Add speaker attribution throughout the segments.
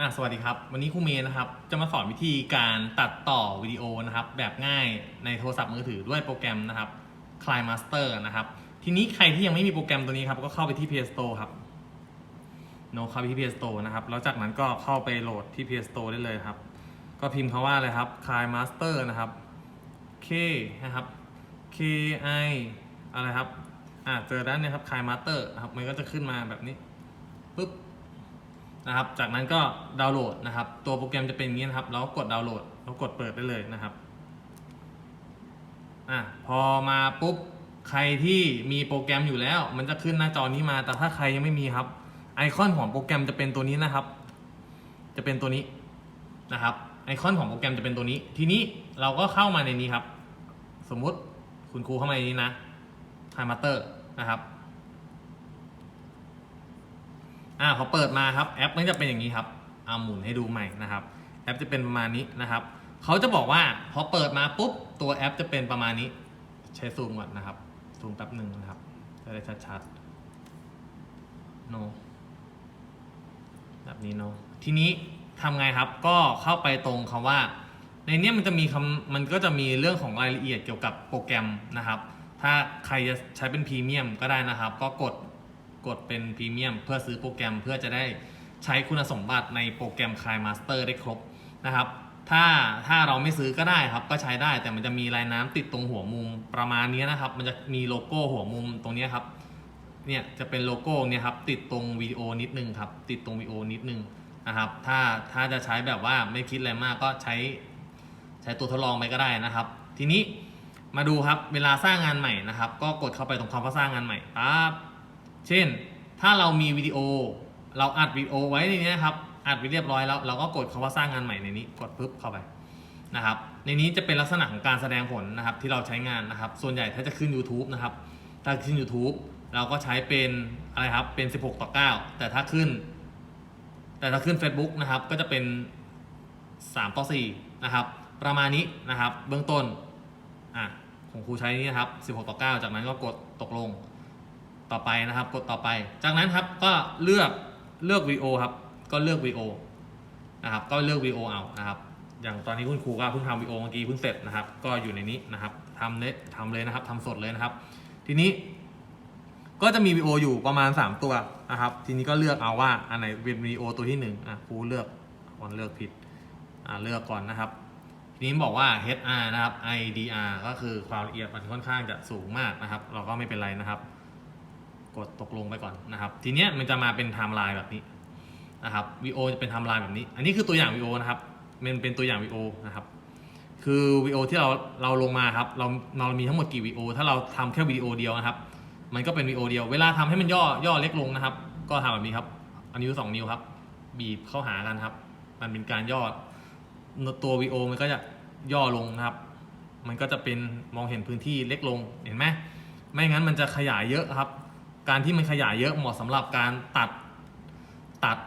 Speaker 1: อะสวัสดีครับ วันนี้ครูเมย์นะครับ จะมาสอนวิธีการตัดต่อวิดีโอนะครับ แบบง่ายในโทรศัพท์มือถือด้วยโปรแกรมนะครับ c l i Master นะครับ ทีนี้ใครที่ยังไม่มีโปรแกรมตัวนี้ครับ ก็เข้าไปที่ Play Store ครับโนเข้าไปที่ Play Store นะครับ แล้วจากนั้นก็เข้าไปโหลดที่ Play Store ได้เลยครับ ก็พิมพ์คาว่าอะไรครับ c l i Master นะครับ K นะครับ K I อะไรครับ อ่าเจอด้านเนี้ครับ c l i Master ครับ มันก็จะขึ้นมาแบบนี้ปุ๊บ นะครับ จากนั้นก็ดาวน์โหลดนะครับ ตัวโปรแกรมจะเป็นอย่างนี้นะครับเราก็กดดาวน์โหลดเรากดเปิดได้เลยนะครับอะพอมาปุ๊บใครที่มีโปรแกรมอยู่แล้ว มันจะขึ้นหน้าจอนี้มา แต่ถ้าใครยังไม่มีครับ ไอคอนของโปรแกรมจะเป็นตัวนี้นะครับ จะเป็นตัวนี้นะครับ ไอคอนของโปรแกรมจะเป็นตัวนี้ ทีนี้เราก็เข้ามาในนี้ครับ สมมุติคุณครูเข้ามาในนี้นะไทมาเตอร์นะครับ อ่าพอเปิดมาครับแอปมันจะเป็นอย่างนี้ครับเอาหมุนให้ดูใหม่นะครับ แอปจะเป็นประมาณนี้นะครับเขาจะบอกว่าพอเปิดมาปุ๊บตัวแอปจะเป็นประมาณนี้ ใช้ซูมก่อนนะครับซูมแป๊บหนึ่งนะครับจะได้ชัดๆโนแบบนี้เนาะทีนี้ทำไงครับก็เข้าไปตรงคำว่า ในนี้มันจะมีคำมันก็จะมีเรื่องของรายละเอียดเกี่ยวกับโปรแกรมนะครับ ถ้าใครจะใช้เป็นพรีเมียมก็ได้นะครับ ก็กด กดเป็นพรีเมียมเพื่อซื้อโปรแกรมเพื่อจะได้ใช้คุณสมบัติในโปรแกรม k i Master ได้ครบนะครับ ถ้าถ้าเราไม่ซื้อก็ได้ครับก็ใช้ได้แต่มันจะมีลายน้ำติดตรงหัวมุมประมาณนี้นะครับ มันจะมีโลโก้หัวมุมตรงนี้ครับเนี่ยจะเป็นโลโก้เนี่ยครับติดตรงวิดีโอนิดนึงครับติดตรงวิดีโอนิดนึงนะครับถ้าถ้าจะใช้แบบว่าไม่คิดอะไรมากก็ใช้ ใช้ตัวทดลองไปก็ได้นะครับ ทีนี้มาดูครับเวลาสร้างงานใหม่นะครับ ก็กดเข้าไปตรงคำว่าสร้างงานใหม่ปั๊บ เช่น ถ้าเรามีวิดีโอ เราอัดวิดีโอไว้ในนี้นะครับ อัดไว้เรียบร้อยแล้ว เราก็กดคาว่าสร้างงานใหม่ในนี้ กดปุ๊บเข้าไปนะครับ ในนี้จะเป็นลักษณะของการแสดงผลนะครับ ที่เราใช้งานนะครับ ส่วนใหญ่ถ้าจะขึ้น YouTube นะครับ ถ้าขึ้น YouTube เราก็ใช้เป็นอะไรครับ เป็น 16 ต่อ 9 แต่ถ้าขึ้น แต่ถ้าขึ้น Facebook นะครับ ก็จะเป็น 3 ต่อ 4 นะครับ ประมาณนี้นะครับ เบื้องต้น อะของครูใช้นี้นะครับ 16 ต่อ 9 จากนั้นก็กดตกลง ต่อไปนะครับ กดต่อไป จากนั้นครับก็เลือกเลือกวีโอครับ ก็เลือกวีโอนะครับ ก็เลือกวีโอเอานะครับ อย่างตอนนี้คุณครูก็เพิ่งทำวีโอเมื่อกี้เพิ่งเสร็จนะครับ ก็อยู่ในนี้นะครับทำเลยทำเลยนะครับทำสดเลยนะครับ ทีนี้ ก็จะมีวีโออยู่ประมาณ 3 ตัวนะครับ ทีนี้ก็เลือกเอาว่าอันไหนเป็นวีโอตัวที่1อะครูเลือกวันเลือกผิดอ่าเลือกก่อนนะครับทีนี้บอกว่า HR นะครับ IDR ก็คือความละเอียดมันค่อนข้างจะสูงมากนะครับ เราก็ไม่เป็นไรนะครับ กดตกลงไปก่อนนะครับ ทีเนี้ยมันจะมาเป็นไทม์ไลน์แบบนี้นะครับวีโอจะเป็นไทม์ไลน์แบบนี้ อันนี้คือตัวอย่างวีโอนะครับมันเป็นตัวอย่างวีโอนะครับ คือวีโอที่เราเราลงมาครับ เราเรามีทั้งหมดกี่วีโอถ้าเราทำแค่วิดีโอเดียวนะครับ มันก็เป็นวีโอเดียว เวลาทำให้มันย่อย่อเล็กลงนะครับ ก็ทำแบบนี้ครับอันนิ้วสองนิ้วครับบีบเข้าหากันครับ มันเป็นการย่อตัววีโอมันก็จะย่อลงนะครับ มันก็จะเป็นมองเห็นพื้นที่เล็กลงเห็นไหมไม่งั้นมันจะขยายเยอะครับ การที่มันขยายเยอะเหมาะสำหรับการตัดตัด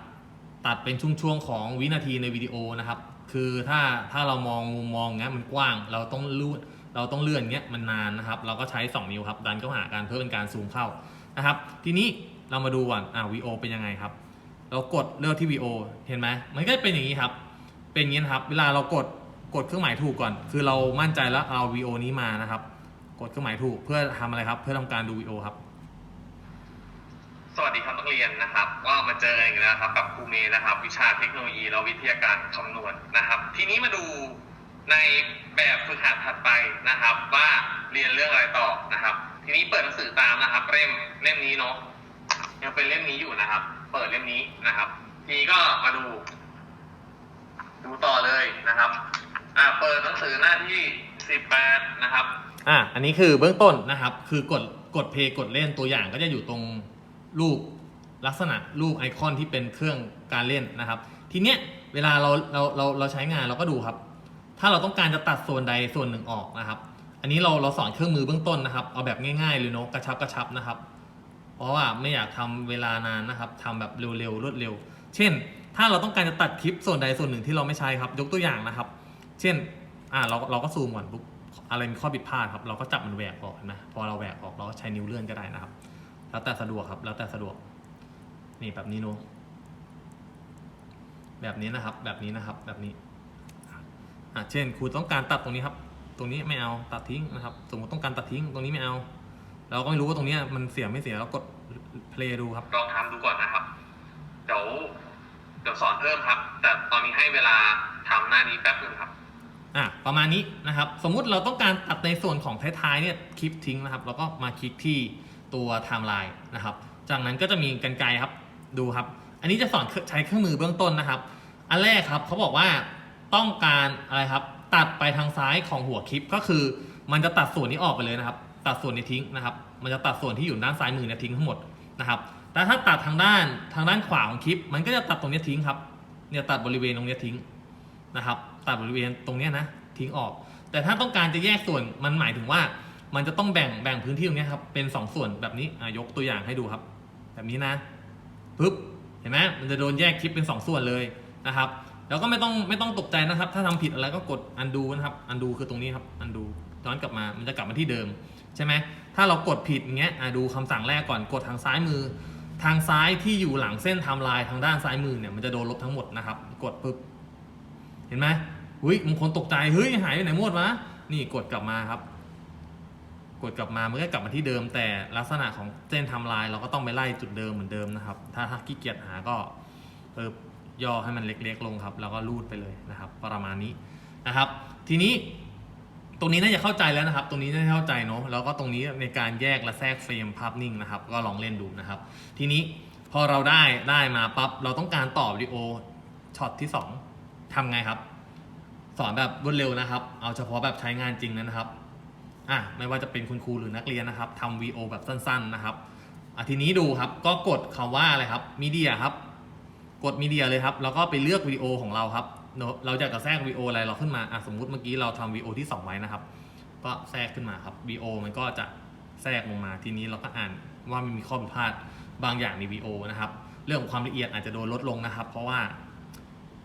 Speaker 1: ตัดเป็นช่วงๆของวินาทีในวิดีโอนะครับ คือถ้าถ้าเรามองมุมมองเงี้ยมันกว้าง เราต้องลู่เราต้องเลื่อนเงี้ยมันนานนะครับ เราก็ใช้ 2 นิ้วครับ ดันเข้าหากันเพื่อเป็นการซูมเข้านะครับ ทีนี้เรามาดูก่อนอ่าวีโอเป็นยังไงครับ เรากดเลือกที่วีโอเห็นไหมมันก็เป็นอย่างนี้ครับ เป็นอย่างนี้นครับ เวลาเรากดกดเครื่องหมายถูกก่อน คือเรามั่นใจแล้วเอาวีโอนี้มานะครับ กดเครื่องหมายถูกเพื่อทำอะไรครับ เพื่อทำการดูวีโอครับ
Speaker 2: ดีครับนักเรียนนะครับก็มาเจอกันอีกแล้วครับกับครูเมย์นะครับ วิชาเทคโนโลยีและวิทยาการคำนวณนะครับ ทีนี้มาดูในแบบฝึกหัดถัดไปนะครับ ว่าเรียนเรื่องอะไรต่อนะครับ ทีนี้เปิดหนังสือตามนะครับ เล่มเล่มนี้เนาะยังเป็นเล่มนี้อยู่นะครับ เปิดเล่มนี้นะครับ ทีนี้ก็มาดู ดูต่อเลยนะครับ อ่าเปิดหนังสือหน้าที่สิบแปดนะครับ
Speaker 1: อะอันนี้คือเบื้องต้นนะครับ คือกดกดเพย์กดเล่นตัวอย่างก็จะอยู่ตรงรูป ลักษณะรูปไอคอนที่เป็นเครื่องการเล่นนะครับ ทีเนี้ยเวลาเราเราเราเราใช้งานเราก็ดูครับ ถ้าเราต้องการจะตัดส่วนใดส่วนหนึ่งออกนะครับ อันนี้เราเราสอนเครื่องมือเบื้องต้นนะครับ เอาแบบง่ายๆเลยเนาะกระชับกระชับนะครับ เพราะว่าไม่อยากทำเวลานานนะครับทำแบบเร็วๆรวดเร็ว เช่น ถ้าเราต้องการจะตัดคลิปส่วนใดส่วนหนึ่งที่เราไม่ใช้ครับ ยกตัวอย่างนะครับ เช่นอ่าเราเราก็ซูมก่อนปุ๊บอะไรมีข้อผิดพลาดครับเราก็จับมันแหวกออกเห็นไหมพอเราแหวกออกเราก็ใช้นิ้วเลื่อนก็ได้นะครับ แล้วแต่สะดวกครับแล้วแต่สะดวก นี่แบบนี้เนอะแบบนี้นะครับ แบบนี้นะครับ แบบนี้อะเช่นครูต้องการตัดตรงนี้ครับ ตรงนี้ไม่เอาตัดทิ้งนะครับ สมมติต้องการตัดทิ้งตรงนี้ไม่เอา เราก็ไม่รู้ว่าตรงเนี้ยมันเสียไม่เสียเรากดเพลย์ดูครับ
Speaker 2: ลองทำดูก่อนนะครับเดี๋ยวเดี๋ยวสอนเพิ่มครับ แต่ตอนนี้ให้เวลาทำหน้านี้แป๊บนึงครับ
Speaker 1: อะประมาณนี้นะครับ สมมุติเราต้องการตัดในส่วนของท้ายๆเนี่ยคลิปทิ้งนะครับ แล้วก็มาคลิกที่ตัวไทม์ไลน์นะครับ จากนั้นก็จะมีกันไกรครับ ดูครับ อันนี้จะสอนใช้เครื่องมือเบื้องต้นนะครับ อันแรกครับเขาบอกว่าต้องการอะไรครับ ตัดไปทางซ้ายของหัวคลิปก็คือ มันจะตัดส่วนนี้ออกไปเลยนะครับ ตัดส่วนนี้ทิ้งนะครับ มันจะตัดส่วนที่อยู่ด้านซ้ายมือเนี่ยทิ้งทั้งหมดนะครับแต่ถ้าตัดทางด้านทางด้านขวาของคลิป มันก็จะตัดตรงนี้ทิ้งครับ เนี่ยตัดบริเวณตรงนี้ทิ้งนะครับ ตัดบริเวณตรงนี้นะทิ้งออก แต่ถ้าต้องการจะแยกส่วนมันหมายถึงว่า มันจะต้องแบ่งแบ่งพื้นที่ตรงนี้ครับเป็นสองส่วนแบบนี้ยกตัวอย่างให้ดูครับ แบบนี้นะ ปึ๊บเห็นไหมมันจะโดนแยกคลิปเป็นสองส่วนเลยนะครับ แล้วก็ไม่ต้องไม่ต้องตกใจนะครับ ถ้าทำผิดอะไรก็กด undo นะครับ undo คือตรงนี้ครับ undo ย้อนกลับมามันจะกลับมาที่เดิมใช่ไหมถ้าเรากดผิดอย่างเงี้ยดูคำสั่งแรกก่อนกดทางซ้ายมือ ทางซ้ายที่อยู่หลังเส้นไทม์ไลน์ทางด้านซ้ายมือเนี่ยมันจะโดนลบทั้งหมดนะครับ กดปุ๊บเห็นไหมหุ้ยบางคนตกใจเฮ้ยหายไปไหนหมดวะนี่กดกลับมาครับ กดกลับมามันก็กลับมาที่เดิม แต่ลักษณะของเส้นทม์ไลน์เราก็ต้องไปไล่จุดเดิมเหมือนเดิมนะครับ ถ้าถ้าขี้เกียจหาก็เปิบย่อให้มันเล็กๆลงครับ แล้วก็รูดไปเลยนะครับ ประมาณนี้นะครับ ทีนี้ตรงนี้น่าจะเข้าใจแล้วนะครับ ตรงนี้น่าจะเข้าใจเนาะแล้วก็ตรงนี้ในการแยกและแทรกเฟรมภาพนิ่งนะครับ ก็ลองเล่นดูนะครับ ทีนี้พอเราได้ได้มาปั๊บเราต้องการต่อวิดีโอช็อตที่ 2ทำไงครับ สอนแบบรวดเร็วนะครับ เอาเฉพาะแบบใช้งานจริงนะครับ อะไม่ว่าจะเป็นคุณครูหรือนักเรียนนะครับทำวีโอแบบสั้นๆนะครับอะทีนี้ดูครับก็กดคำว่าอะไรครับมีเดียครับ กดมีเดียเลยครับแล้วก็ไปเลือกวิดีโอของเราครับเนอะเราจะกระแทรกวิดีโออะไรเราขึ้นมาอะสมมุติเมื่อกี้เราทำวิดีโอที่ 2 ไว้นะครับ ก็แทรกขึ้นมาครับวิดีโอมันก็จะแทรกลงมาทีนี้เราก็อ่านว่ามันมีข้อผิดพลาดบางอย่างในวิดีโอนะครับ เรื่องของความละเอียดอาจจะโดนลดลงนะครับ เพราะว่า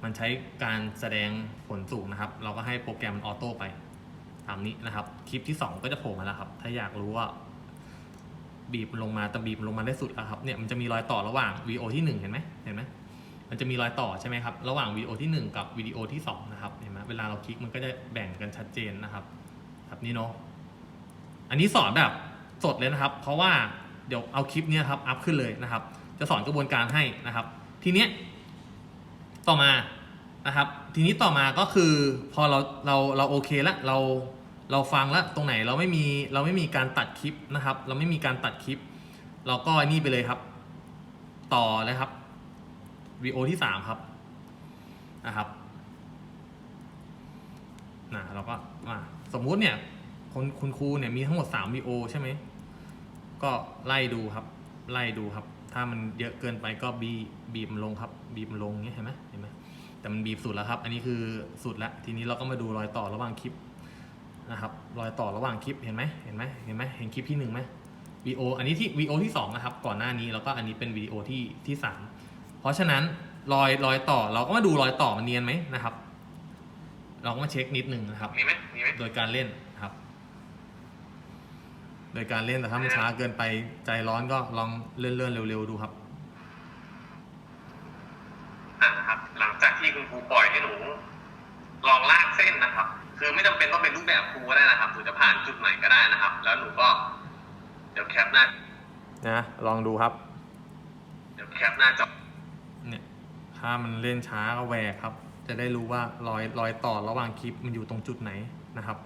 Speaker 1: มันใช้การแสดงผลสูงนะครับ เราก็ให้โปรแกรมมันออโต้ไป ตามนี้นะครับ คลิปที่ 2 ก็จะโผล่มาแล้วครับ ถ้าอยากรู้ว่า บีบลงมาแต่บีบลงมาได้สุดแล้วครับเนี่ยมันจะมีรอยต่อระหว่างวิดีโอที่ 1 เห็นไหมเห็นไหมมันจะมีรอยต่อใช่ไหมครับระหว่างวิดีโอที่ 1 กับวิดีโอที่ 2 นะครับเห็นไหมเวลาเราคลิกมันก็จะแบ่งกันชัดเจนนะครับแบบนี้เนาะอันนี้สอนแบบสดเลยนะครับ เพราะว่าเดี๋ยวเอาคลิปเนี้ยครับอัพขึ้นเลยนะครับ จะสอนกระบวนการให้นะครับ ทีเนี้ยต่อมานะครับ ทีนี้ต่อมาก็คือพอเราเราเราโอเคแล้วเรา เราฟังแล้วตรงไหนเราไม่มีเราไม่มีการตัดคลิปนะครับ เราไม่มีการตัดคลิป เราก็อนี่ไปเลยครับ ต่อเลยครับวีโอที่สามครับนะครับนะเราก็อะสมมุติเนี่ยคนคุณครูเนี่ยมีทั้งหมด3วีโอใช่ไหม ก็ไล่ดูครับ ไล่ดูครับ ถ้ามันเยอะเกินไปก็บีบีบมันลงครับ บีบมันลงเงี้ยเห็นไหมเห็นไหมแต่มันบีบสุดแล้วครับ อันนี้คือสุดแล้ว ทีนี้เราก็มาดูรอยต่อระหว่างคลิป นะครับรอยต่อระหว่างคลิปเห็นไหมเห็นไหมเห็นไหมเห็นคลิปที่หนึ่งไหมวีโออันนี้ที่วีโอที่สองนะครับก่อนหน้านี้แล้วก็อันนี้เป็นวิดีโอที่ที่สามเพราะฉะนั้นรอยรอยต่อเราก็มาดูรอยต่อมันเนียนไหมนะครับ เราก็มาเช็คนิดหนึ่งนะครับ
Speaker 2: มีไหมมีไหม
Speaker 1: โดยการเล่นนะครับ โดยการเล่นแต่ถ้ามันช้าเกินไปใจร้อนก็ลองเลื่อนเลื่อนๆเร็วๆดูครับ
Speaker 2: อะครับ หลังจากที่คุณครูปล่อยให้หนูลองลากเส้นนะครับ คือไม่จำเป็นต้องเป็นรูปแบบครูก็ได้นะครับหนูจะผ่านจุดไหนก็ได้นะครับ แล้วหนูก็ เดี๋ยวแคปหน้า
Speaker 1: นะลองดูครับ
Speaker 2: เดี๋ยวแคปหน้าจอ
Speaker 1: เนี่ยถ้ามันเล่นช้าก็แหวกครับ จะได้รู้ว่ารอยรอยต่อระหว่างคลิปมันอยู่ตรงจุดไหนนะครับ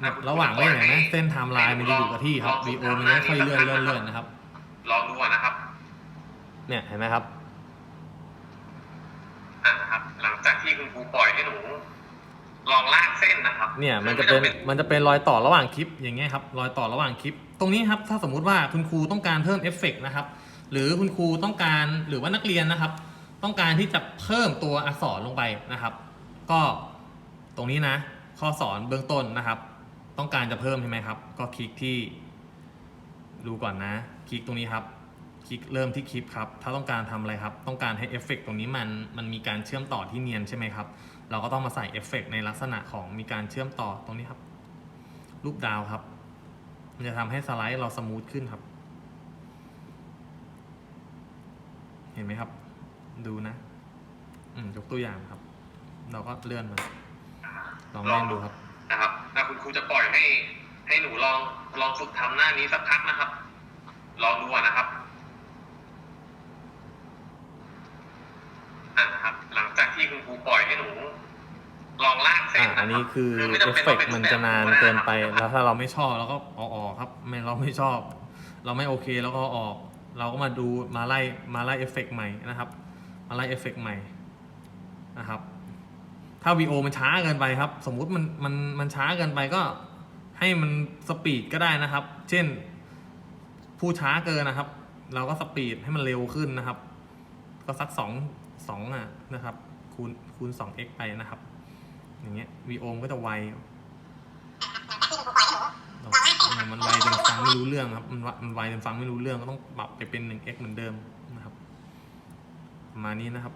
Speaker 1: เนี่ยระหว่างเล่นเห็นไหมเส้นไทม์ไลน์มันจะอยู่กับที่ครับวีโอมันไม่ค่อยเลื่อนเลื่อนเลื่อนนะครับ
Speaker 2: ลองดูอะนะครับ
Speaker 1: เนี่ยเห็นไหมครับ
Speaker 2: อะครับ หลังจากที่คุณครูปล่อยให้หนู ลองลากเส้นนะครับ
Speaker 1: เนี่ยมันจะเป็นมันจะเป็นรอยต่อระหว่างคลิปอย่างเงี้ยครับรอยต่อระหว่างคลิป ตรงนี้ครับถ้าสมมุติว่าคุณครูต้องการเพิ่มเอฟเฟกต์นะครับหรือคุณครูต้องการหรือว่านักเรียนนะครับ ต้องการที่จะเพิ่มตัวอักษรลงไปนะครับ ก็ตรงนี้นะ ข้อสอนเบื้องต้นนะครับ ต้องการจะเพิ่มใช่ไหมครับ ก็คลิกที่ดูก่อนนะ คลิกตรงนี้ครับคลิกเริ่มที่คลิปครับ ถ้าต้องการทำอะไรครับ ต้องการให้เอฟเฟกต์ตรงนี้มันมันมีการเชื่อมต่อที่เนียนใช่ไหมครับ เราก็ต้องมาใส่เอฟเฟกต์ในลักษณะของมีการเชื่อมต่อตรงนี้ครับ รูปดาวครับ มันจะทำให้สไลด์เราสมูทขึ้นครับ เห็นไหมครับ ดูนะ อืมยกตัวอย่างครับ เราก็เลื่อนมา ลองเล่นดูครับ
Speaker 2: นะครับอะคุณครูจะปล่อยให้ ให้หนูลองลองฝึกทำหน้านี้สักพักนะครับ ลองดูนะครับอะครับ หลังจากที่คุณครูปล่อย ลองลากเส้
Speaker 1: อะ
Speaker 2: น
Speaker 1: อันนี้คือ
Speaker 2: ไม่
Speaker 1: เอ
Speaker 2: จำ
Speaker 1: ฟ
Speaker 2: ป็
Speaker 1: เฟก
Speaker 2: ต้
Speaker 1: ต์
Speaker 2: อง
Speaker 1: มัน
Speaker 2: รู
Speaker 1: จะนาน
Speaker 2: แบบ
Speaker 1: เกินไปะ
Speaker 2: ครับ
Speaker 1: แล้วถ้าเราไม่ชอบเราก็เอาออกครับไม่เราไม่ชอบ เราไม่โอเคแล้วก็เอาออก เราก็มาดูมาไล่มาไล่เอฟเฟกต์ใหม่นะครับ มาไล่เอฟเฟกต์ใหม่นะครับ ถ้าวีโอมันช้าเกินไปครับ สมมุติมันมันมันช้าเกินไปก็ให้มันสปีดก็ได้นะครับ เช่น ผู้ช้าเกินนะครับ เราก็สปีดให้มันเร็วขึ้นนะครับ ก็สักสองสองอะนะครับ คูณคูณสอง x ไปนะครับ อย่างเงี้ยวีโอมก็จะไวเรามันไวจนฟังไม่รู้เรื่องครับ มันวะมันไวจนฟังไม่รู้เรื่องก็ต้องปรับไปเป็นหนึ่ง x เหมือนเดิมนะครับ ประมาณนี้นะครับ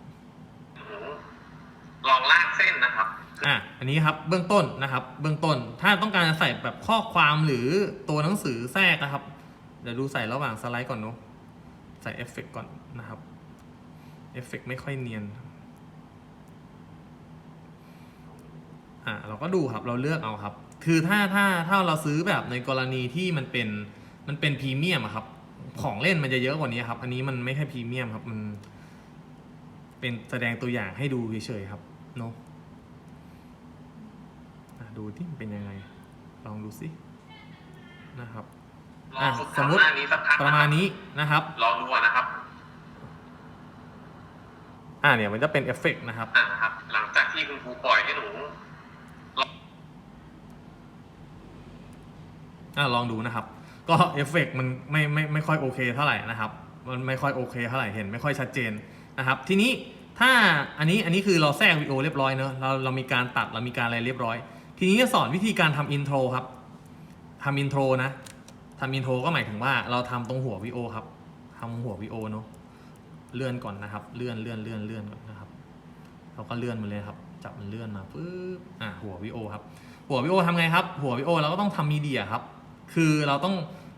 Speaker 2: ลองลากเส้นนะครับ
Speaker 1: อะ อันนี้ครับ เบื้องต้นนะครับ เบื้องต้น ถ้าต้องการจะใส่แบบข้อความหรือตัวหนังสือแทรกนะครับ เดี๋ยวดูใส่ระหว่างสไลด์ก่อนเนาะ ใส่เอฟเฟกต์ก่อนนะครับ เอฟเฟกต์ไม่ค่อยเนียน อะเราก็ดูครับเราเลือกเอาครับ คือถ้าถ้าถ้าเราซื้อแบบในกรณีที่มันเป็นมันเป็นพรีเมียมอะครับ ของเล่นมันจะเยอะกว่านี้ครับ อันนี้มันไม่ใช่พรีเมียมครับมัน เป็นแสดงตัวอย่างให้ดูเฉยๆครับเนาะอะดูที่มันเป็นยังไง ลองดูสินะครับ
Speaker 2: ลอง
Speaker 1: อะ
Speaker 2: ฝึก
Speaker 1: สมมุ
Speaker 2: ทำ
Speaker 1: ติ
Speaker 2: หน้านี้สักพัก
Speaker 1: ประมาณนี้นะครับ
Speaker 2: ลองดูอะนะครับ
Speaker 1: อ่าเนี่ยมันจะเป็นเอฟเฟกต์นะครับ
Speaker 2: อะครับ หลังจากที่คุณครูปล่อยให้หนู
Speaker 1: อ่าลองดูนะครับ ก็เอฟเฟกต์มันไม่ไม่ไม่ค่อยโอเคเท่าไหร่นะครับ มันไม่ค่อยโอเคเท่าไหร่เห็นไม่ค่อยชัดเจนนะครับ ทีนี้ถ้าอันนี้อันนี้คือเราแทรกวิดีโอเรียบร้อยเนอะเราเรามีการตัดเรามีการอะไรเรียบร้อย ทีนี้จะสอนวิธีการทำอินโทรครับทำอินโทรนะทำอินโทรก็หมายถึงว่าเราทำตรงหัววิดีโอครับทำหัววิดีโอเนอะเลื่อนก่อนนะครับ เลื่อนเลื่อนเลื่อนเลื่อนก่อนนะครับเราก็เลื่อนมาเลยครับ จับมันเลื่อนมาปุ๊บอ่าหัววิดีโอครับ หัววิดีโอทำไงครับ หัววิดีโอเราก็ต้องทำมีเดียครับ คือเราต้อง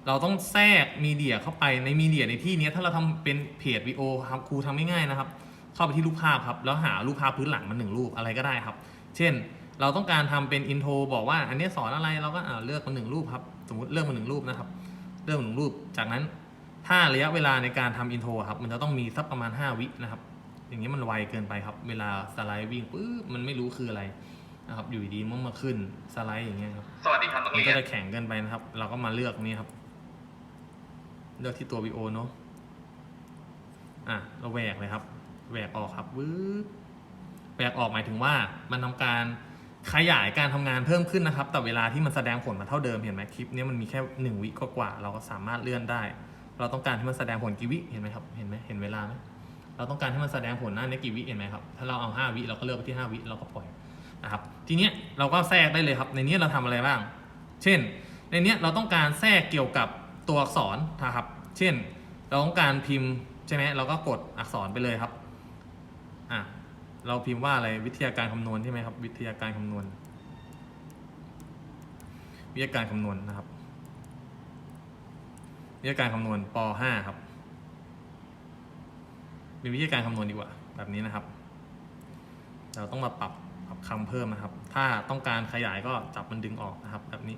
Speaker 1: เราต้องแทรกมีเดียเข้าไปในมีเดียในที่นี้ถ้าเราทำเป็นเพจวิดีโอครับครูทำง่ายๆนะครับ เข้าไปที่รูปภาพครับ แล้วหารูปภาพพื้นหลังมาหนึ่งรูปอะไรก็ได้ครับ เช่น เราต้องการทำเป็นอินโทรบอกว่า อันนี้สอนอะไรเราก็อ่าเลือกมาหนึ่งรูปครับสมมติเลือกมาหนึ่งรูปนะครับ เลือกมาหนึ่งรูป จากนั้นถ้าระยะเวลาในการทำอินโทรครับมันจะต้องมีสักประมาณ 5 วินะครับ อย่างนี้มันไวเกินไปครับ เวลาสไลด์วิ่งปุ๊บมันไม่รู้คืออะไร นะครับอยู่ดีๆมันมาขึ้นสไลด์อย่างเงี้ยครับ
Speaker 2: สวัสดีครับนัก
Speaker 1: มัน
Speaker 2: เรีย
Speaker 1: ก็
Speaker 2: น
Speaker 1: จะแข็งเกินไปนะครับ เราก็มาเลือกตรงนี้ครับ เลือกที่ตัววิโอเนาะอะเราแหวกเลยครับแหวกออกครับวืบแหวกออกหมายถึงว่ามันทำการขยายการทำงานเพิ่มขึ้นนะครับ แต่เวลาที่มันแสดงผลมาเท่าเดิมเห็นไหมคลิปเนี้ยมันมีแค่หนึ่งวิกว่าๆเราก็สามารถเลื่อนได้ เราต้องการให้มันแสดงผลกี่วิเห็นไหมครับเห็นไหมเห็นเวลาไหมเราต้องการให้มันแสดงผลหน้านี้กี่วิเห็นไหมครับถ้าเราเอาห้าวิเราก็เลือกไปที่ห้าวิเราก็ปล่อย นะครับทีเนี้ยเราก็แทรกได้เลยครับ ในนี้เราทำอะไรบ้าง เช่น ในนี้เราต้องการแทรกเกี่ยวกับตัวอักษรนะครับ เช่น เราต้องการพิมพ์ใช่ไหมเราก็กดอักษรไปเลยครับอะเราพิมพ์ว่าอะไรวิทยาการคำนวณใช่ไหมครับ วิทยาการคำนวณ วิทยาการคำนวณนะครับ วิทยาการคำนวณป .5 ครับเป็นวิทยาการคำนวณดีกว่า แบบนี้นะครับ เราต้องมาปรับ คำเพิ่มนะครับ ถ้าต้องการขยายก็จับมันดึงออกนะครับ แบบนี้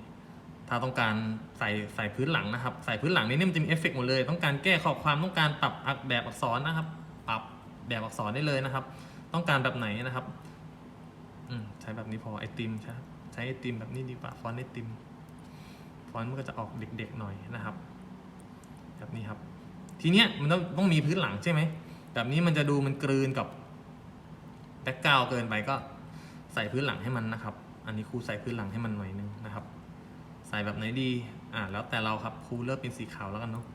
Speaker 1: ถ้าต้องการใส่ใส่พื้นหลังนะครับ ใส่พื้นหลังนี่มันจะมีเอฟเฟกต์หมดเลย ต้องการแก้ข้อความต้องการปรับอักแบบอักษรนะครับ ปรับแบบอักษรได้เลยนะครับ ต้องการแบบไหนนะครับอืมใช้แบบนี้พอไอติมใช่ใช้ไอติมแบบนี้ดีกว่าฟอนต์ไอติมฟอนต์มันก็จะออกเด็กๆหน่อยนะครับ แบบนี้ครับ ทีเนี้ยมันต้องต้องมีพื้นหลังใช่ไหมแบบนี้มันจะดูมันกลืนกับแบ็กกราวเกินไปก็ ใส่พื้นหลังให้มันนะครับ อันนี้ครูใส่พื้นหลังให้มันหน่อยนึงนะครับ ใส่แบบไหนดี อ่าแล้วแต่เราครับครูเลือกเป็นสีขาวแล้วกันเนาะ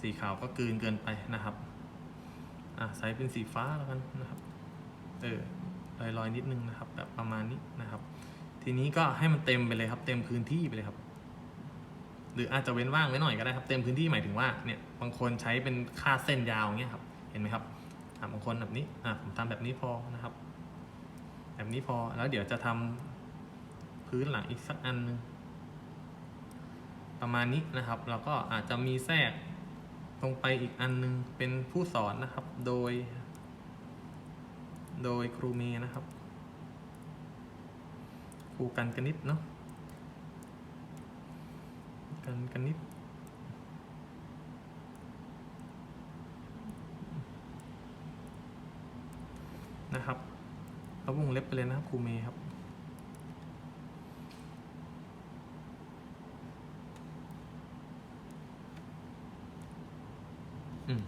Speaker 1: สีขาวก็เกลืนเกินไปนะครับ อ่าใส่เป็นสีฟ้าแล้วกันนะครับ เออลอยๆนิดนึงนะครับ แบบประมาณนี้นะครับ ทีนี้ก็ให้มันเต็มไปเลยครับ เต็มพื้นที่ไปเลยครับ หรืออาจจะเว้นว่างไว้หน่อยก็ได้ครับ เต็มพื้นที่หมายถึงว่าเนี่ย บางคนใช้เป็นค่าเส้นยาวอย่างเงี้ยครับ เห็นไหมครับอะบางคนแบบนี้ อะผมทำแบบนี้พอนะครับ แบบนี้พอแล้วเดี๋ยวจะทำพื้นหลังอีกสักอันหนึงประมาณนี้นะครับ แล้วก็อาจจะมีแทรกตรงไปอีกอันหนึงเป็นผู้สอนนะครับ โดย โดยครูเมย์นะครับ ครูกันกนนิดเนาะกันกนิดนะครับ แล้ววงเล็บไปเลยนะครับครูเมย์ครับอืม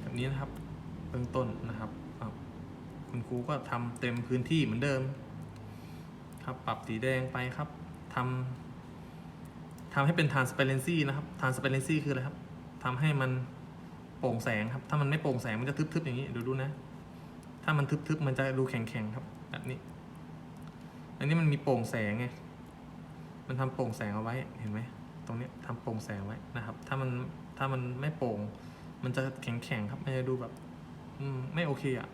Speaker 1: แบบนี้นะครับเบื้องต้นนะครับ คุณครูก็ทำเต็มพื้นที่เหมือนเดิม ครับปรับสีแดงไปครับทำทำให้เป็น transparency นะครับ transparency คืออะไรครับทำให้มันโปร่งแสงครับ ถ้ามันไม่โปร่งแสงมันจะทึบๆอย่างนี้เดูดูนะ ถ้ามันทึบๆมันจะดูแข็งๆครับ แบบนี้ อันนี้มันมีโปร่งแสงไง มันทำโปร่งแสงเอาไว้ เห็นไหม ตรงนี้ยทำโปร่งแสงไว้นะครับ ถ้ามันถ้ามันไม่โปร่ง มันจะแข็งๆครับ มันจะดูแบบ อืมไม่โอเคอะ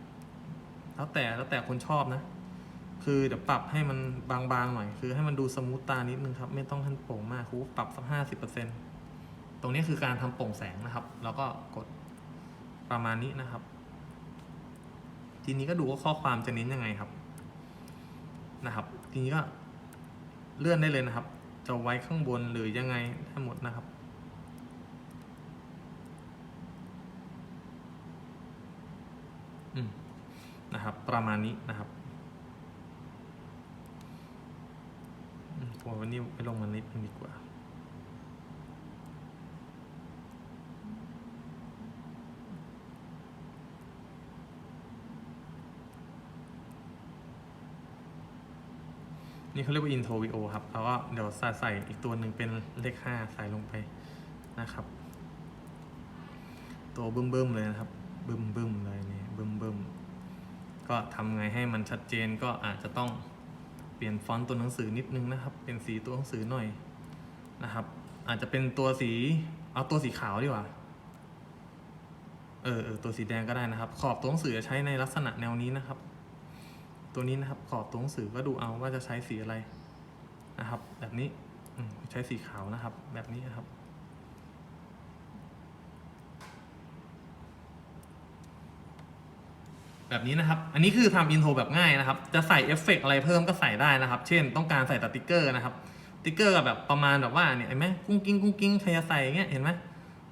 Speaker 1: แล้วแต่แล้วแต่คนชอบนะ คือเดี๋ยวปรับให้มันบางๆหน่อย คือให้มันดูสมูทตานิดนึงครับ ไม่ต้องให้โปร่งมากครูปรับสักห้าสิบเปอร์เซ็นตรงนี้คือการทำโปร่งแสงนะครับ แล้วก็กดประมาณนี้นะครับ ทีนี้ก็ดูว่าข้อความจะเน้นยังไงครับนะครับ ทีนี้ก็เลื่อนได้เลยนะครับ จะไว้ข้างบนหรือยังไงทั้งหมดนะครับ อืมนะครับ ประมาณนี้นะครับอืมผมวันนี้ไปลงมานิดนึงดีกว่า นี่เขาเรียกว่า intro VO ครับแล้วก็เดี๋ยวใส่ใส่อีกตัวหนึ่งเป็นเลขห้าใส่ลงไปนะครับ ตัวบึ้มบึ้มๆเลยนะครับบึ้มบึ้มๆเลยนี่บึ้มบึ้มๆก็ทำไงให้มันชัดเจนก็อาจจะต้องเปลี่ยนฟอนต์ตัวหนังสือนิดนึงนะครับ เป็นสีตัวหนังสือหน่อยนะครับ อาจจะเป็นตัวสีเอาตัวสีขาวดีกว่าเออเออตัวสีแดงก็ได้นะครับ ขอบตัวหนังสือจะใช้ในลักษณะแนวนี้นะครับ ตัวนี้นะครับขอบตัวหนังสือก็ดูเอาว่าจะใช้สีอะไรนะครับ แบบนี้อใช้สีขาวนะครับ แบบนี้นะครับ แบบนี้นะครับ อันนี้คือทำอินโทรแบบง่ายนะครับ จะใส่เอฟเฟกต์อะไรเพิ่มก็ใส่ได้นะครับ เช่น ต้องการใส่สติกเกอร์นะครับสติกเกอร์แบบประมาณแบบว่าเนี่ยเห็นไหมกุ้งกิ้งกุ้งกิ้งใครจะใส่เงี้ยเห็นไหม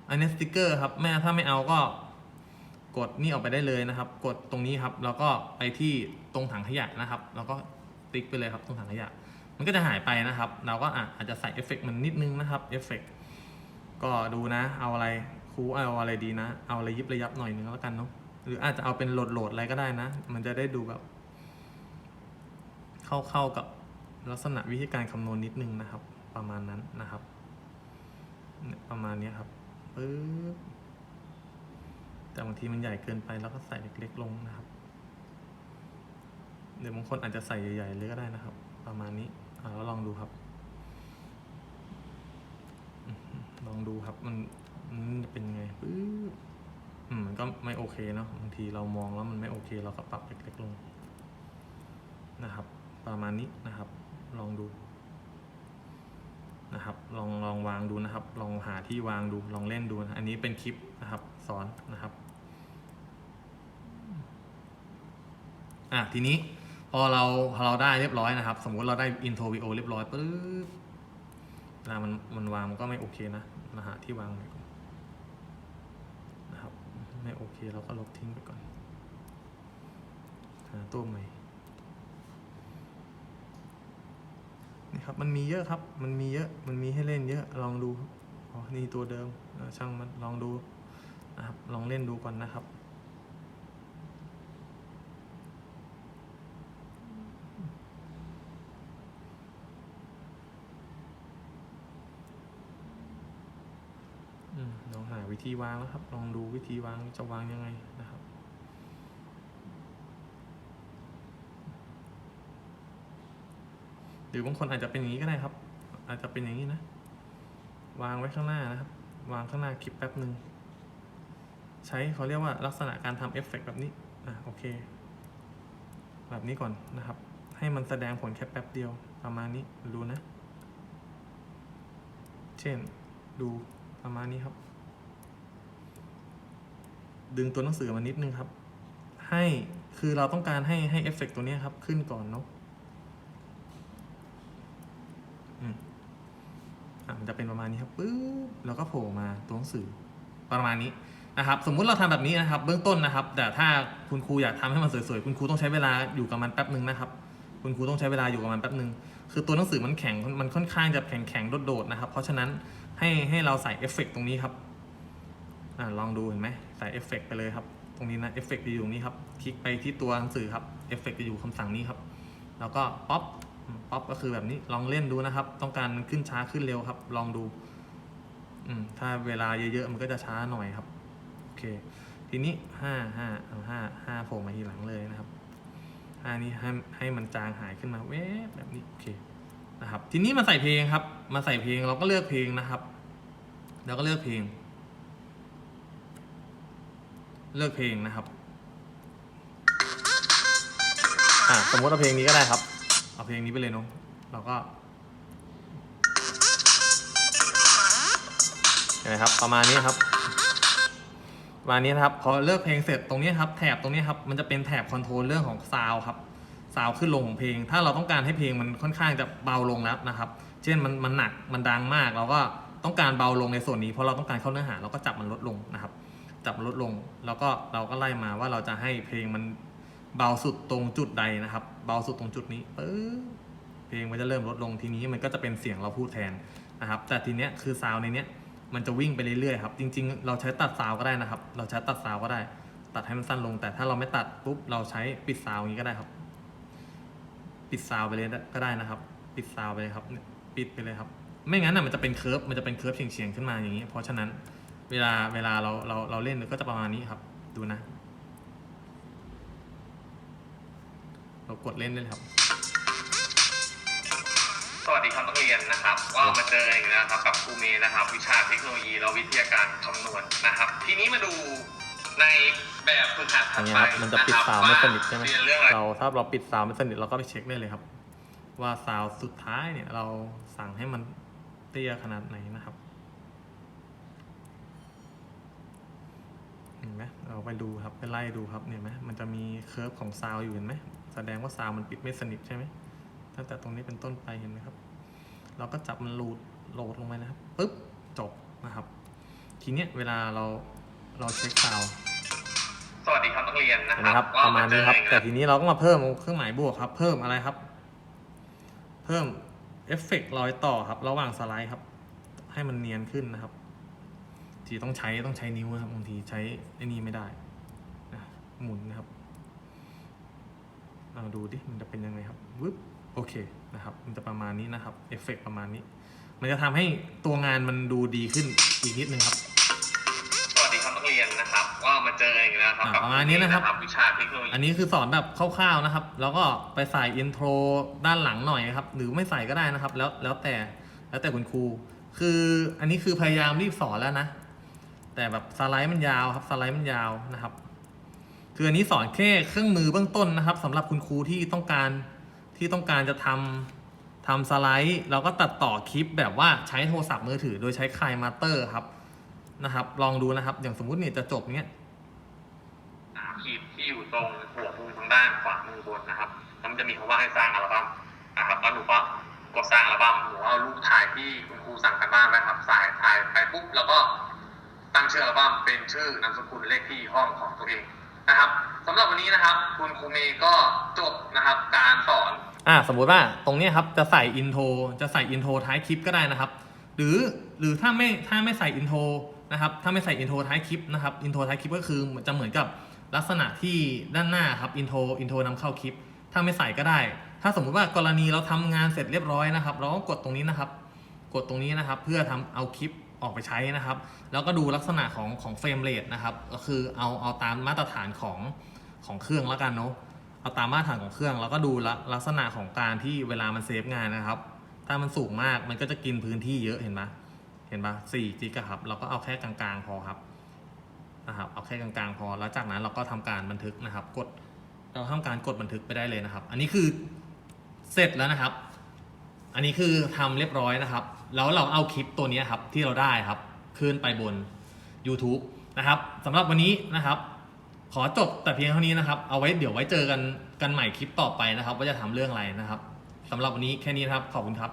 Speaker 1: อันนี้สติกเกอร์ครับแม่ถ้าไม่เอาก็ กดนี่ออกไปได้เลยนะครับ กดตรงนี้ครับ แล้วก็ไปที่ตรงถังขยะนะครับ แล้วก็ติ๊กไปเลยครับตรงถังขยะ มันก็จะหายไปนะครับ เราก็อาจจะใส่เอฟเฟกต์มันนิดนึงนะครับเอฟเฟกต์ก็ดูนะ เอาอะไรครูเอาอะไรดีนะ เอาอะไรยิบระยับหน่อยนึงแล้วกันเนาะ หรืออาจจะเอาเป็นโหลดโหลดอะไรก็ได้นะ มันจะได้ดูแบบ เข้าเข้ากับลักษณะวิธีการคำนวณนิดนึงนะครับ ประมาณนั้นนะครับ ประมาณนี้ครับปึ๊บ แต่บางทีมันใหญ่เกินไปแล้วก็ใส่เล็กๆลงนะครับเดี๋ยวบางคนอาจจะใส่ใหญ่ๆเลยก็ได้นะครับ ประมาณนี้อ่าแล้วลองดูครับ ลองดูครับมันมันจะเป็นไงปึ๊บอืมมันก็ไม่โอเคเนาะบางทีเรามองแล้วมันไม่โอเค เราก็ปรับเล็กๆลงนะครับ ประมาณนี้นะครับ ลองดู นะครับ ลองลองวางดูนะครับ ลองหาที่วางดูลองเล่นดูนะอันนี้เป็นคลิปนะครับสอนนะครับอะทีนี้พอเราพอเราได้เรียบร้อยนะครับ สมมุติเราได้ intro VO เรียบร้อยปุ๊บเวลามันมันวางมันก็ไม่โอเคนะมาหาที่วางใหม่ก่อนนะครับ ไม่โอเคเราก็ลบทิ้งไปก่อนหาตัวใหม่ นี่ครับ มันมีเยอะครับ มันมีเยอะ มันมีให้เล่นเยอะ ลองดูอ๋อนี่ตัวเดิมช่างมันลองดูนะครับ ลองเล่นดูก่อนนะครับอืมลองหาวิธีวางแล้วครับ ลองดูวิธีวางจะวางยังไงนะครับ หรือบางคนอาจจะเป็นอย่างนี้ก็ได้ครับ อาจจะเป็นอย่างนี้นะ วางไว้ข้างหน้านะครับ วางข้างหน้าคลิปแป๊บหนึ่งใช้เขาเรียกว่าลักษณะการทำเอฟเฟกต์แบบนี้อะโอเค แบบนี้ก่อนนะครับ ให้มันแสดงผลแค่แป๊บเดียวประมาณนี้ดูนะ เช่นดูประมาณนี้ครับ ดึงตัวหนังสือมานิดนึงครับ ให้คือเราต้องการให้ให้เอฟเฟกต์ตัวนี้ครับ ขึ้นก่อนเนาะอื มอะมันจะเป็นประมาณนี้ครับปึ๊บแล้วก็โผล่มาตัวหนังสือประมาณนี้นะครับ สมมุติเราทำแบบนี้นะครับ เบื้องต้นนะครับ แต่ถ้าคุณครูอยากทำให้มันสวยๆคุณครูต้องใช้เวลาอยู่กับมันแป๊บหนึ่งนะครับ คุณครูต้องใช้เวลาอยู่กับมันแป๊บหนึ่งคือตัวหนังสือมันแข็งมันค่อนข้างจะแข็งแข็งๆโดดๆนะครับ เพราะฉะนั้นให้ให้เราใส่เอฟเฟกต์ตรงนี้ครับอ่าลองดูเห็นไหมใส่เอฟเฟกต์ไปเลยครับ ตรงนี้นะเอฟเฟกต์จะอยู่ตรงนี้ครับ คลิกไปที่ตัวหนังสือครับเอฟเฟกต์จะอยู่คำสั่งนี้ครับ แล้วก็ป๊อป ป๊อปก็คือแบบนี้ลองเล่นดูนะครับ ต้องการขึ้นช้าขึ้นเร็วครับ ลองดูถ้าเวลาเยอะๆ มันก็จะช้าหน่อยครับ โอเค ทีนี้ห้าห้าเอาห้าห้าโผล่มาทีหลังเลยนะครับห้านี้ให้ให้มันจางหายขึ้นมาเวบแบบนี้โอเคนะครับ ทีนี้มาใส่เพลงครับ มาใส่เพลงเราก็เลือกเพลงนะครับแล้วก็เลือกเพลง เลือกเพลงนะครับ อะสมมติเอาเพลงนี้ก็ได้ครับ เอาเพลงนี้ไปเลยเนาะเราก็เห็นไหมครับ ประมาณนี้ครับประมาณนี้นะครับ พอเลือกเพลงเสร็จตรงนี้ครับ แถบตรงนี้ครับ มันจะเป็นแถบคอนโทรลเรื่องของซาวครับซาวขึ้นลงของเพลง ถ้าเราต้องการให้เพลงมันค่อนข้างจะเบาลงแล้วนะครับ เช่นมันมันหนักมันดังมากเราก็ต้องการเบาลงในส่วนนี้เพราะเราต้องการเข้าเนื้อหาเราก็จับมันลดลงนะครับ จับมันลดลง แล้วก็เราก็ไล่มาว่าเราจะให้เพลงมัน เบาสุดตรงจุดใดนะครับ เบาสุดตรงจุดนี้ปึ๊บเพลงมันจะเริ่มลดลงทีนี้มันก็จะเป็นเสียงเราพูดแทนนะครับ แต่ทีเนี้ยคือซาวในเนี้ยมันจะวิ่งไปเรื่อยๆครับ จริง ๆ เราใช้ตัดซาวก็ได้นะครับ เราใช้ตัดซาวก็ได้ ตัดให้มันสั้นลง แต่ถ้าเราไม่ตัดปุ๊บเราใช้ปิดซาวอย่างนี้ก็ได้ครับ ปิดซาวไปเลยก็ได้นะครับ ปิดซาวไปเลยครับ ปิดไปเลยครับ ไม่งั้นน่ะมันจะเป็นเคิร์ฟ มันจะเป็นเคิร์ฟเฉียงๆขึ้นมาอย่างนี้ เพราะฉะนั้นเวลาเวลาเราเราเราเล่นก็จะประมาณนี้ครับ ดูนะ เรากดเล่นได้เลยครับ
Speaker 2: สวัสดีครับนักเรียนนะครับก็มาเจอกันอีกแล้วนะครับกับครูเมย์นะครับ วิชาเทคโนโลยีและวิทยาการคำนวณนะครับ ทีนี้มาดูในแบบฝึกหัด
Speaker 1: อ
Speaker 2: ถัด
Speaker 1: ย่างเงี้ย
Speaker 2: ไป
Speaker 1: ครับ มันจะปิด
Speaker 2: ค
Speaker 1: ซา
Speaker 2: รั
Speaker 1: ว
Speaker 2: บ
Speaker 1: ด์ไม่
Speaker 2: ว่า
Speaker 1: สนิทใช่ไหม
Speaker 2: เรียนเรื่องอะไร
Speaker 1: เราถ้าเราปิดซาวด์ไม่สนิทเราก็ไปเช็คได้เลยครับ ว่าซาวด์สุดท้ายเนี่ย เราสั่งให้มันเตี้ยขนาดไหนนะครับ เห็นไหมเราไปดูครับไปไล่ดูครับเนี่ยไหมมันจะมีเคอร์ฟของซาวด์อยู่เห็นไหม แสดงว่าซาวด์มันปิดไม่สนิทใช่ไหมตั้งแต่ตรงนี้เป็นต้นไปเห็นไหมครับ เราก็จับมันลูดโหลดลงไปนะครับปุ๊บจบนะครับ ทีเนี้ยเวลาเราเราเช็คซาวด์
Speaker 2: สวัสดีครับนักเรียนนะ
Speaker 1: เห็น
Speaker 2: ค
Speaker 1: ไหม
Speaker 2: รับ
Speaker 1: ครับประมาณนี้ครับ
Speaker 2: ก็
Speaker 1: แต่
Speaker 2: เจอกันอีกแล้ว
Speaker 1: ทีนี้เราก็มาเพิ่มเครื่องหมายบวกครับ เพิ่มอะไรครับ เพิ่มเอฟเฟกต์รอยต่อครับ ระหว่างสไลด์ครับ ให้มันเนียนขึ้นนะครับ ทีต้องใช้ต้องใช้นิ้วนะครับบางทีใช้ไอ้นี่ไม่ได้นะหมุนนะครับ เอาดูดิมันจะเป็นยังไงครับวึบโอเคนะครับ มันจะประมาณนี้นะครับเอฟเฟกต์ประมาณนี้ มันจะทำให้ตัวงานมันดูดีขึ้นอีกนิดนึงครับ
Speaker 2: สวัสดีครับนักเรียนนะครับ ก็มาเจอกันอีกแล้วครับ
Speaker 1: อ่า
Speaker 2: กับ
Speaker 1: ประมาณนี้นะครับ
Speaker 2: วิชาเทคโนโลยี
Speaker 1: อันนี้คือสอนแบบคร่าวๆนะครับ แล้วก็ไปใส่อินโทรด้านหลังหน่อยครับ หรือไม่ใส่ก็ได้นะครับ แล้วแล้วแต่แล้วแต่คุณครู คืออันนี้คือพยายามรีบสอนแล้วนะ แต่แบบสไลด์มันยาวครับสไลด์มันยาวนะครับ คืออันนี้สอนแค่เครื่องมือเบื้องต้นนะครับสำหรับคุณครูที่ต้องการที่ต้องการจะทำทำสไลด์แล้วก็ตัดต่อคลิปแบบว่าใช้โทรศัพท์มือถือ โดยใช้คลายมาเตอร์ครับนะครับ ลองดูนะครับ อย่างสมมุติเนี่ยจะจบเนี้ย
Speaker 2: สามขีดที่อยู่ตรงหัวมุมทางด้านขวามือบนนะครับแล้วมันจะมีคำว่าให้สร้างอัลบั้มนะครับแล้วหนูก็กดสร้างอัลบั้มหนูเอารูปถ่ายที่คุณครูสั่งกันบ้านนะครับสายถ่ายไปปุ๊บแล้วก็ตั้งชื่ออัลบั้มเป็นชื่อนามสกุลเลขที่ห้องของตัวเอง นะครับสำหรับวันนี้นะครับ คุณครูเมย์ก็จบนะครับการสอน
Speaker 1: อ่าสมมุติว่าตรงนี้ครับจะใส่อินโทรจะใส่อินโทรท้ายคลิปก็ได้นะครับ หรือหรือถ้าไม่ถ้าไม่ใส่อินโทรนะครับถ้าไม่ใส่อินโทรท้ายคลิปนะครับอินโทรท้ายคลิปก็คือจะเหมือนกับลักษณะที่ด้านหน้าครับอินโทรอินโทรนำเข้าคลิป ถ้าไม่ใส่ก็ได้ ถ้าสมมุติว่ากรณีเราทำงานเสร็จเรียบร้อยนะครับ เราก็กดตรงนี้นะครับ กดตรงนี้นะครับ เพื่อทำเอาคลิป ออกไปใช้นะครับ แล้วก็ดูลักษณะของของเฟรมเรทนะครับ ก็คือเอาเอาตามมาตรฐานของของเครื่องแล้วกันเนาะเอาตามมาตรฐานของเครื่อง แล้วก็ดูล,ลักษณะของการที่เวลามันเซฟงานนะครับ ถ้ามันสูงมากมันก็จะกินพื้นที่เยอะเห็นปะเห็นปะสี่จิกะครับ เราก็เอาแค่กลางๆพอครับนะครับ เอาแค่กลางๆพอ แล้วจากนั้นเราก็ทำการบันทึกนะครับ กด เราทำการกดบันทึกไปได้เลยนะครับ อันนี้คือเสร็จแล้วนะครับ อันนี้คือทำเรียบร้อยนะครับ แล้วเราเอาคลิปตัวนี้ครับที่เราได้ครับขึ้นไปบน YouTube นะครับสำหรับวันนี้นะครับ ขอจบแต่เพียงเท่านี้นะครับ เอาไว้เดี๋ยวไว้เจอกันกันใหม่คลิปต่อไปนะครับ ว่าจะทำเรื่องอะไรนะครับสำหรับวันนี้แค่นี้นะครับขอบคุณครับ